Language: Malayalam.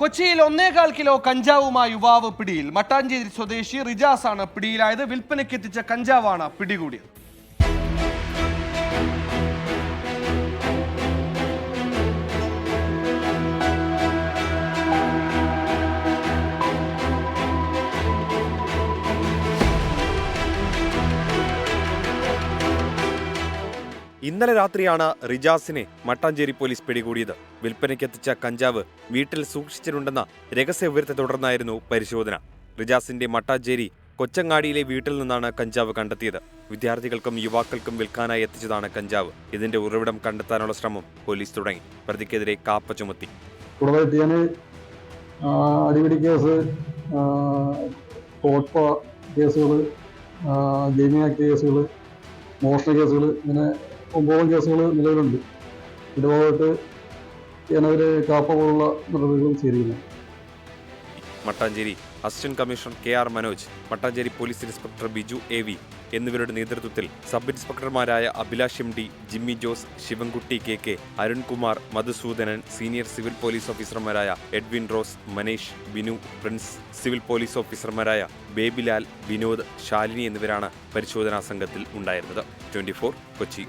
കൊച്ചിയിൽ ഒന്നേകാൽ കിലോ കഞ്ചാവുമായി യുവാവ് പിടിയിൽ. മട്ടാഞ്ചേരി സ്വദേശി റിജാസ് ആണ് പിടിയിലായത്. വിൽപ്പനയ്ക്കെത്തിച്ച കഞ്ചാവാണ് പിടികൂടിയത്. ഇന്നലെ രാത്രിയാണ് റിജാസിനെ മട്ടാഞ്ചേരി പോലീസ് പിടികൂടിയത്. വിൽപ്പനയ്ക്കെത്തിച്ച കഞ്ചാവ് വീട്ടിൽ സൂക്ഷിച്ചിട്ടുണ്ടെന്ന രഹസ്യ വിവരത്തെ തുടർന്നായിരുന്നു പരിശോധന. റിജാസിന്റെ മട്ടാഞ്ചേരി കൊച്ചങ്ങാടിയിലെ വീട്ടിൽ നിന്നാണ് കഞ്ചാവ് കണ്ടെത്തിയത്. വിദ്യാർത്ഥികൾക്കും യുവാക്കൾക്കും വിൽക്കാനായി എത്തിച്ചതാണ് കഞ്ചാവ്. ഇതിന്റെ ഉറവിടം കണ്ടെത്താനുള്ള ശ്രമം പോലീസ് തുടങ്ങി. പ്രതിക്കെതിരെ കാപ്പ ചുമത്തി. അടിപിടി കേസ് കേസുകൾ കേസുകൾ മോഷണ കേസുകൾ ഇങ്ങനെ ഒമ്പതോളം കേസുകൾ നിലവിലുണ്ട്. ഇതിന്റെ ഭാഗമായിട്ട് ഞാനവർ കാപ്പ പോലുള്ള നടപടികളും സ്വീകരിക്കുന്നു. Mattancherry assistant commissioner K R Manoj Mattancherry police inspector Biju A V എന്നിവരുടെ നേതൃത്വത്തിൽ sub ഇൻസ്പെക്ടർമാരായ Abhilash M D Jimmy Jose Sivankutty K K Arunkumar Madhusoodanan senior civil police ഓഫീസർമാരായ എഡ്വിൻ റോസ് മനീഷ് ബിനു പ്രിൻസ് സിവിൽ പോലീസ് ഓഫീസർമാരായ ബേബിലാൽ വിനോദ് ശാലിനി എന്നിവരാണ് പരിശോധനാ സംഘത്തിൽ ഉണ്ടായിരുന്നത്. ട്വന്റി കൊച്ചി.